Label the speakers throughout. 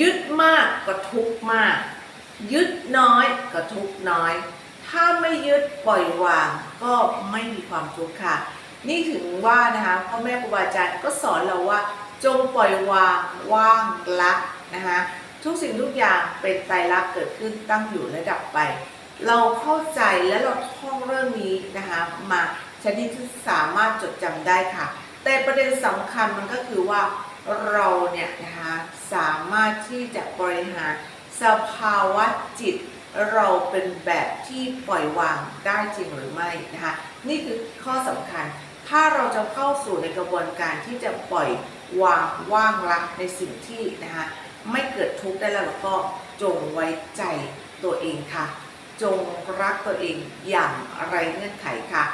Speaker 1: ยึดมากก็ทุกมาก ยึดน้อยก็ทุกน้อย ถ้าไม่ยึดปล่อยวางก็ไม่มีความทุกข์ค่ะ นี่ถึงว่านะคะพ่อแม่ครูบาอาจารย์ก็สอนเราว่า จงปล่อยวางว่างละนะคะทุกสิ่งทุกอย่างเป็นไตรลักษณ์เกิดขึ้นตั้งอยู่และดับไป เราเข้าใจและเราท่องเรื่องนี้นะคะมาชนิดที่สามารถจดจำได้ค่ะ แต่ประเด็นสำคัญมันก็คือว่าเราเนี่ยนะคะ ที่จะบริหารสภาวะจิต เราเป็นแบบที่ปล่อยวางได้จริงหรือไม่นะคะนี่คือข้อสำคัญ ถ้าเราจะเข้าสู่ในกระบวนการที่จะปล่อยวางว่างละในสิ่งที่นะคะไม่เกิดทุกข์ได้แล้วก็จงไว้ใจตัวเองค่ะ จงรักตัวเองอย่างไรเงื่อนไขค่ะ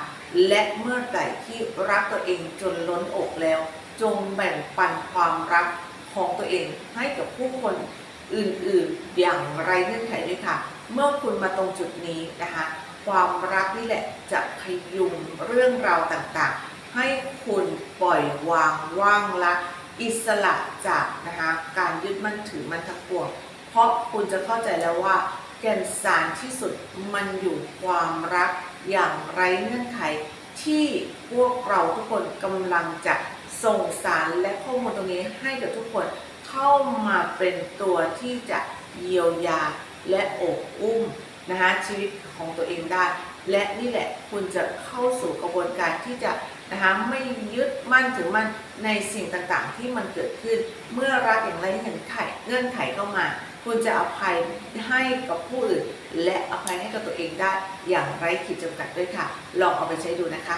Speaker 1: และเมื่อไหร่ที่รักตัวเองจนล้นอกแล้ว จงแบ่งปันความรัก ของตัวเองให้กับผู้คนอื่นๆ อย่างไรเงื่อนไขด้วยค่ะ เมื่อคุณมาตรงจุดนี้นะคะ ความรักนี่แหละจะพยุงเรื่องราวต่างๆ ให้คุณปล่อยวางว่างละอิสระจากนะคะการยึดมั่นถือมั่นทั้งปวงเพราะคุณจะเข้าใจแล้วว่าแก่นสารที่สุดมันอยู่ความรักอย่างไร้เงื่อนไขที่พวกเราทุกคนกำลังจะ ส่งสารและข้อมูลตรงนี้ให้กับทุกคนเข้ามาเป็นตัวที่จะเยียวยาและอบอุ้มนะคะชีวิตของตัวเองได้ และนี่แหละคุณจะเข้าสู่กระบวนการที่จะนะคะไม่ยึดมั่นถือมั่นในสิ่งต่างๆ ที่มันเกิดขึ้น เมื่อรักอย่างไรเงื่อนไขเงื่อนไขเข้ามา คุณจะอภัยให้กับผู้อื่น และอภัยให้กับตัวเองได้อย่างไร้ขีดจำกัดด้วยค่ะ ลองเอาไปใช้ดูนะคะ